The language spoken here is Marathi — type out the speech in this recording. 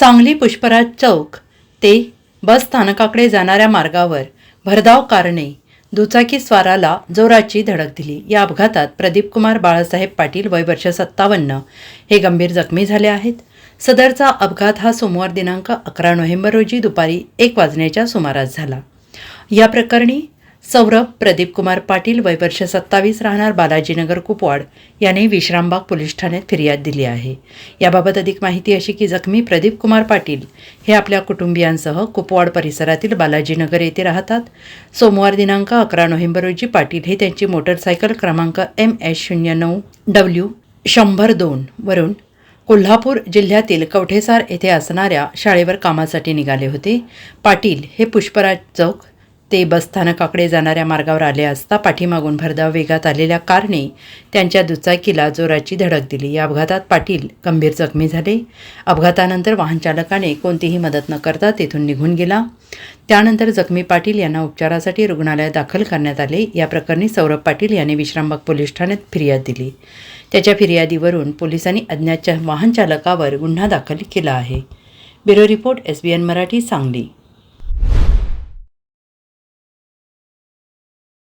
सांगली पुष्पराज चौक ते बस स्थानकाकडे जाणाऱ्या मार्गावर भरधाव कारणे दुचाकी स्वाराला जोराची धडक दिली. या अपघातात प्रदीपकुमार बाळासाहेब पाटील वय वर्ष सत्तावन्न हे गंभीर जखमी झाले आहेत. सदरचा अपघात हा सोमवार दिनांक अकरा नोव्हेंबर रोजी दुपारी एक वाजण्याच्या सुमारास झाला. या प्रकरणी सौरभ प्रदीप कुमार पाटील वय वर्ष सत्तावीस राहणार बालाजीनगर कुपवाड याने विश्रामबाग पोलीस ठाण्यात फिर्याद दिली आहे. याबाबत अधिक माहिती अशी की जखमी प्रदीप कुमार पाटील हे आपल्या कुटुंबियांसह कुपवाड परिसरातील बालाजीनगर येथे राहतात. सोमवार दिनांक अकरा नोव्हेंबर रोजी पाटील हे त्यांची मोटरसायकल क्रमांक एम एस शून्य नऊ डब्ल्यू शंभर दोन वरून कोल्हापूर जिल्ह्यातील कवठेसार येथे असणाऱ्या शाळेवर कामासाठी निघाले होते. पाटील हे पुष्पराज चौक ते बसस्थानकाकडे जाणाऱ्या मार्गावर आले असता पाठीमागून भरधाव वेगात आलेल्या कारने त्यांच्या दुचाकीला जोराची धडक दिली. या अपघातात पाटील गंभीर जखमी झाले. अपघातानंतर वाहनचालकाने कोणतीही मदत न करता तेथून निघून गेला. त्यानंतर जखमी पाटील यांना उपचारासाठी रुग्णालयात दाखल करण्यात आले. या प्रकरणी सौरभ पाटील यांनी विश्रामबाग पोलीस ठाण्यात फिर्याद दिली. त्याच्या फिर्यादीवरून पोलिसांनी अज्ञात वाहनचालकावर गुन्हा दाखल केला आहे. Bureau report S B N Marathi Sangli.